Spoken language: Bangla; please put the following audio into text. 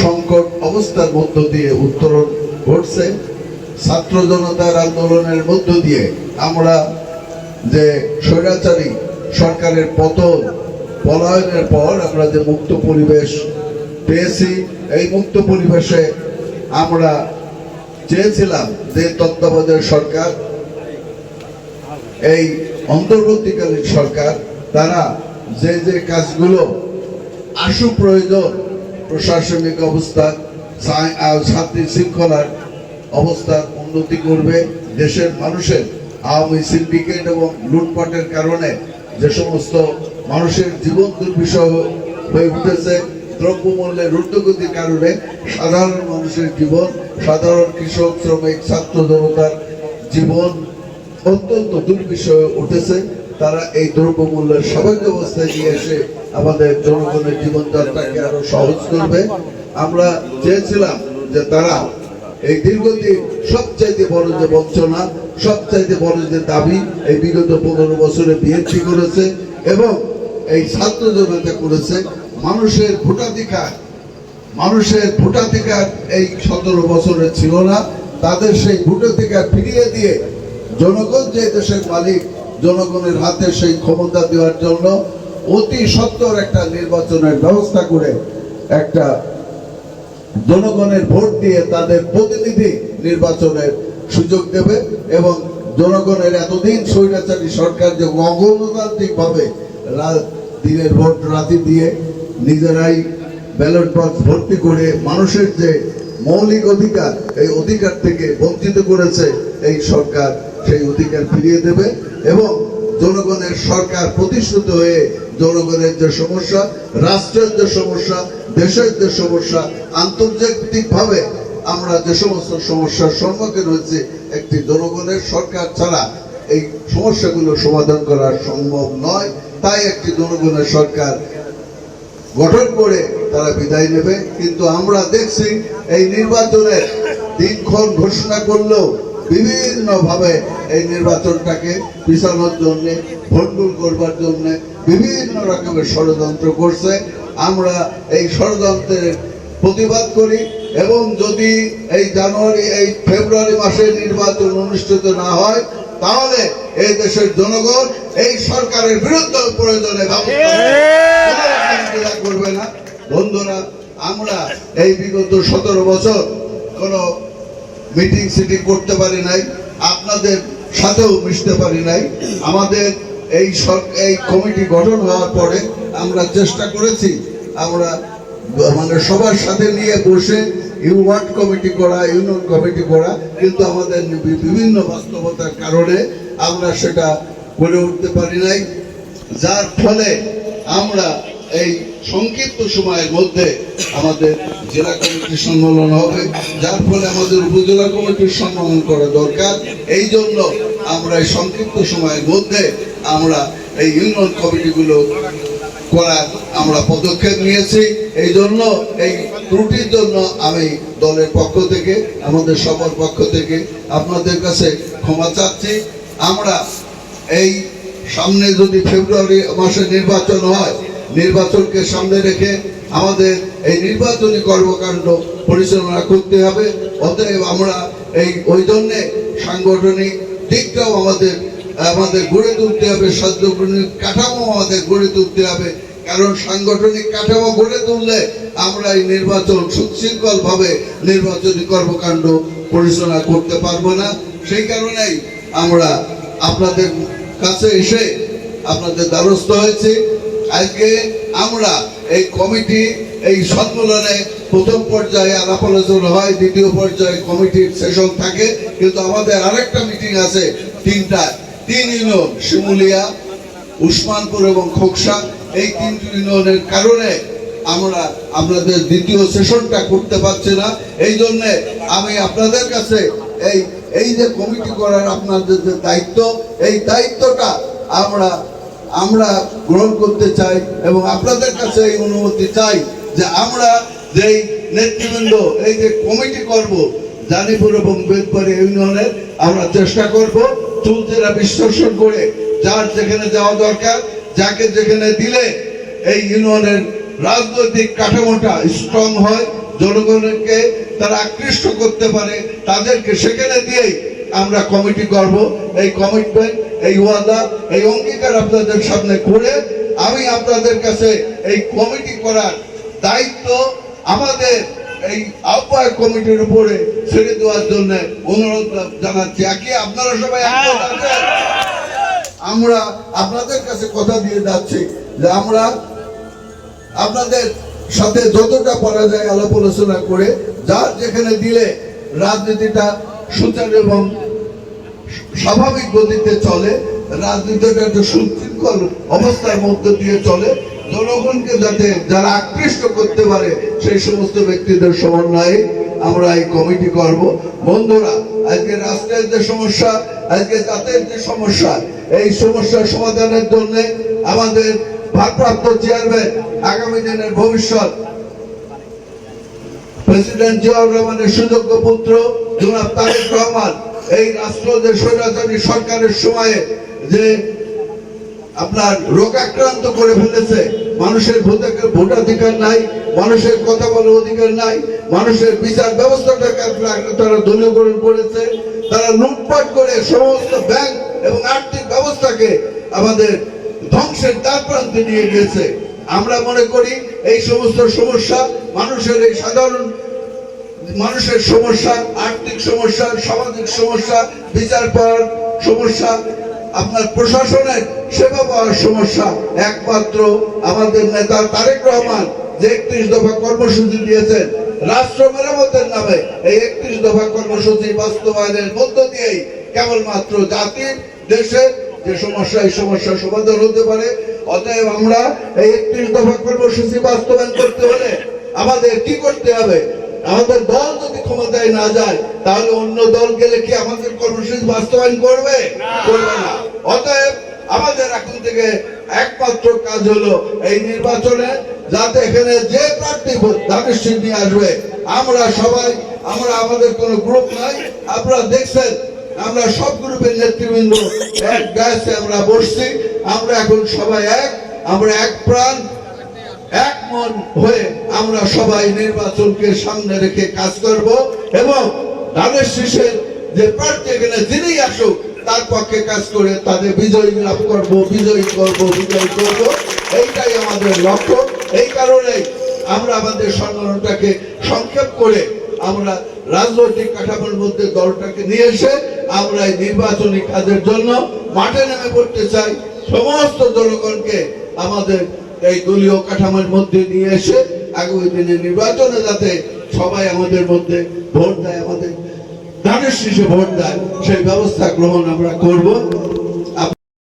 সংকট অবস্থার মধ্য দিয়ে উত্তরণ ঘটছে। ছাত্র জনতার আন্দোলনের মধ্য দিয়ে আমরা যে স্বৈরাচারী সরকারের পতন, পলায়নের পর আমরা যে মুক্ত পরিবেশ পেয়েছি, এই মুক্ত পরিবেশে আমরা চেয়েছিলাম যে তত্ত্বাবধায়ক সরকার, এই অন্তর্বর্তীকালীন সরকার, তারা যে যে কাজগুলো আশু প্রয়োজন প্রশাসনিক অবস্থা শান্তি শৃঙ্খলার অবস্থার উন্নতি করবে। দেশের মানুষের আওয়ামী সিন্ডিকেট এবং লুটপাটের কারণে যে সমস্ত মানুষের জীবন দুর্বিষহ হয়ে উঠেছে দ্রব্যমূল্যের ঊর্ধ্বগতির কারণে সাধারণ মানুষের জীবন, সাধারণ কৃষক, শ্রমিক, ছাত্র জনতার জীবন অত্যন্ত দুর্বিষহ উঠেছে। তারা এই দ্রব্যমূল্যের সবাই অবস্থায় নিয়ে এসে আমাদের জনগণের জীবনযাত্রাকে আরও সহজ করবে। আমরা চেয়েছিলাম যে তারা এই দীর্ঘদিন সবচাইতে বড় যে বঞ্চনা, সবচাইতে বড় যে দাবি, এই বিগত পনেরো বছরে বিএনপি করেছে এবং এই ছাত্র জনতা করেছে। মানুষের ভোটাধিকার মানুষের ভোটাধিকার এই সতেরো বছরে ছিল না। তাদের সেই ভোটাধিকার ফিরিয়ে দিয়ে জনগণ যে দেশের মালিক জনগণের হাতে সেই ক্ষমতা দেওয়ার জন্য অতি সত্তর একটা নির্বাচনের ব্যবস্থা করে একটা জনগণের ভোট দিয়ে তাদের প্রতিনিধি নির্বাচনের সুযোগ দেবে এবং জনগণের এতদিন স্বৈরাচারী সরকার যে অগণতান্ত্রিক ভাবে দিনের ভোট রাতে দিয়ে নিজেরাই ব্যালট বক্স ভর্তি করে মানুষের যে মৌলিক অধিকার, এই অধিকার থেকে বঞ্চিত করেছে এই সরকার। সেই অধিকার ফিরিয়ে দেবে এবং জনগণের সরকার প্রতিষ্ঠিত হয়ে জনগণের যে সমস্যা, রাষ্ট্রের যে সমস্যা, দেশের যে সমস্যা আন্তর্জাতিক ভাবে আমরা যে সমস্ত সমস্যার সম্মুখীন হয়েছি, একটি জনগণের সরকার ছাড়া এই সমস্যাগুলো সমাধান করা সম্ভব নয়। তাই একটি জনগণের সরকার গঠন করে তারা বিদায় নেবে। কিন্তু আমরা দেখছি এই নির্বাচনের দিনক্ষণ ঘোষণা করলেও বিভিন্ন ভাবে এই নির্বাচনটাকে পিছানোর জন্য ভণ্ডুল করবার জন্য বিভিন্ন রকমের ষড়যন্ত্র করছে। আমরা এই ষড়যন্ত্রের প্রতিবাদ করি এবং যদি এই জানুয়ারি এই ফেব্রুয়ারি মাসে নির্বাচন অনুষ্ঠিত না হয় তাহলে এই দেশের জনগণ এই সরকারের বিরুদ্ধে প্রয়োজনে করবে না বন্ধুরা আমরা এই বিগত সতেরো বছর কোনো মিটিং সিটিং করতে পারি নাই, আপনাদের সাথেও মিশতে পারি নাই। আমাদের এই এই কমিটি গঠন হওয়ার পরে আমরা চেষ্টা করেছি, আমরা মানে সবার সাথে নিয়ে বসে ইউওয়ার্ড কমিটি করা, ইউনিয়ন কমিটি করা, কিন্তু আমাদের বিভিন্ন বাস্তবতার কারণে আমরা সেটা করে উঠতে পারি নাই। যার ফলে আমরা এই সংক্ষিপ্ত সময়ের মধ্যে আমাদের জেলা কমিটির সম্মেলন হবে, যার ফলে আমাদের উপজেলা কমিটির সম্মেলন করা দরকার। এই জন্য আমরা এই সংক্ষিপ্ত সময়ের মধ্যে আমরা এই ইউনিয়ন কমিটিগুলো করার আমরা পদক্ষেপ নিয়েছি। এই জন্য, এই ত্রুটির জন্য আমি দলের পক্ষ থেকে, আমাদের সবার পক্ষ থেকে আপনাদের কাছে ক্ষমা চাচ্ছি। আমরা এই সামনে যদি ফেব্রুয়ারি মাসে নির্বাচন হয় নির্বাচনকে সামনে রেখে আমাদের এই নির্বাচনী কর্মকাণ্ড পরিচালনা করতে হবে। অতএব আমরা এই, ওই জন্যে সাংগঠনিক দিকটাও আমাদের আমাদের গড়ে তুলতে হবে সাংগঠনিক কাঠামো আমাদের গড়ে তুলতে হবে। কারণ সাংগঠনিক কাঠামো গড়ে তুললে আমরা এই নির্বাচন সুশৃঙ্খল ভাবে নির্বাচনী কর্মকাণ্ড পরিচালনা করতে পারব না। সেই কারণেই আমরা আপনাদের কাছে এসে আপনাদের দ্বারস্থ হয়েছে। আজকে আমরা এই কমিটি, এই সম্মেলনে প্রথম পর্যায়ে আলাপ আলোচনা হয়, দ্বিতীয় পর্যায়ে কমিটির সেশন থাকে। কিন্তু আমাদের আরেকটা মিটিং আছে তিনটা তিন ইউনিয়ন, শিমুলিয়া, উসমানপুর এবং খোকসা। এই তিনটি ইউনিয়নের কারণে আমরা আপনাদের দ্বিতীয় সেশনটা করতে পারছি না। এই জন্যে আমি আপনাদের কাছে এই এই যে কমিটি করার আপনাদের যে দায়িত্ব, এই দায়িত্বটা আমরা আমরা গ্রহণ করতে চাই এবং আপনাদের কাছে এই অনুমতি চাই যে আমরা যেই নেতৃবৃন্দ, এই যে কমিটি করব, জানিপুর এবং বেদপুর ইউনিয়নের আমরা চেষ্টা করব চুলচেরা বিশ্লেষণ করে যার যেখানে যাওয়া দরকার, যাকে যেখানে দিলে এই ইউনিয়নের রাজনৈতিক কাঠামোটা স্ট্রং হয়, জনগণকে তারা আকৃষ্ট করতে পারে, তাদেরকে সেখানে দিয়েই আমরা কমিটি করব এই কমিটমেন্ট এই ওয়াদা এই অঙ্গীকার আপনাদের সামনে করে আমি আপনাদের কাছে এই কমিটি করার দায়িত্ব আমাদের এই আহ্বায়ক কমিটির উপরে ছেড়ে দেওয়ার জন্য অনুরোধ জানাচ্ছি। আগে আপনারা সবাই আমরা আপনাদের কাছে কথা দিয়ে যাচ্ছি যে আমরা আপনাদের সাথে যতটা পারা যায় আলাপ আলোচনা করে যার যেখানে দিলে রাজনীতিটা সুচারু এবং স্বাভাবিক গতিতে চলে, রাজনীতিটা একটা সুশৃঙ্খল অবস্থার মধ্য দিয়ে চলে। জনগণকে যাতে যারা আকৃষ্ট করতে পারে, সেই সমস্ত ব্যক্তিদের সমন্বয়ে আমরা এই কমিটি করব। বন্ধুরা, আজকে রাষ্ট্রের যে সমস্যা, আজকে জাতের যে সমস্যা, এই সমস্যার সমাধানের জন্য আমাদের ভারপ্রাপ্ত চেয়ারম্যান আগামী দিনের ভবিষ্যৎ, প্রেসিডেন্ট জিয়াউর রহমানের সুযোগ্য পুত্র জনাব তারেক রহমান। এই রাষ্ট্র যে স্বৈরাচারী সরকারের সময়ে যে আপনার রোগাক্রান্ত করে ফেলেছে, মানুষের ভোটাধিকার নাই, মানুষের কথা বলার অধিকার নাই, মানুষের বিচার ব্যবস্থাটাকে তারা দলীয়করণ করেছে তারা লুটপাট করে সমস্ত ব্যাংক এবং আর্থিক ব্যবস্থাকে আমাদের ধ্বংসের দ্বার প্রান্তে নিয়ে গেছে আমরা মনে করি এই সমস্ত সমস্যা মানুষের এই সাধারণ মানুষের সমস্যা, আর্থিক সমস্যা, সামাজিক সমস্যা, বিচার পাওয়ার সমস্যা, আপনার প্রশাসনের সেবা পাওয়ার সমস্যা। একমাত্র আমাদের নেতা তারেক রহমান যে একত্রিশ দফা কর্মসূচি দিয়েছেন, রাষ্ট্র মেরামতের নামে এই একত্রিশ দফা কর্মসূচি বাস্তবায়নের মধ্য দিয়েই কেবলমাত্র জাতির দেশের যে সমস্যা, এই সমস্যার সমাধান হতে পারে। অতএব আমরা এই একত্রিশ দফা কর্মসূচি বাস্তবায়ন করতে হলে আমাদের কি করতে হবে? আমাদের দল যদি ক্ষমতায় না যায় তাহলে অন্য দল গেলে কি আমাদের কর্মসূচি বাস্তবায়ন করবে? করবে না। অতএব আমাদের এখন থেকে একমাত্র কাজ হলো এই নির্বাচনে যাতে এখানে যে প্রার্থী সিং নিয়ে আসবে আমরা সবাই আমরা আমাদের কোনো গ্রুপ নাই। আপনারা দেখছেন আমরা সব গ্রুপের নেতৃবৃন্দ এক ব্যাসে আমরা বসছি। আমরা এখন সবাই এক আমরা এক প্রাণ। এক মন হয়ে আমরা সবাই নির্বাচনকে সামনে রেখে কাজ করব এবং ধানের শীষের যে প্রার্থী এখানে যিনি আসুক, তার পক্ষে কাজ করে তাদের বিজয়ী লাভ করব, বিজয়ী করব বিজয়ী করব। এইটাই আমাদের লক্ষ্য। এই কারণেই আমরা আমাদের সংগঠনটাকে সংক্ষেপ করে আমরা রাজনৈতিক কাঠামোর মধ্যে দলটাকে নিয়ে এসে আমরা এই নির্বাচনী কাজের জন্য মাঠে নেমে পড়তে চাই। সমস্ত জনগণকে আমাদের এই দলীয় কাঠামোর মধ্যে নিয়ে এসে আগামী দিনে নির্বাচনে যাতে সবাই আমাদের মধ্যে ভোট দেয়, আমাদের ধানের শীষে ভোট দেয়, সেই ব্যবস্থা গ্রহণ আমরা করব।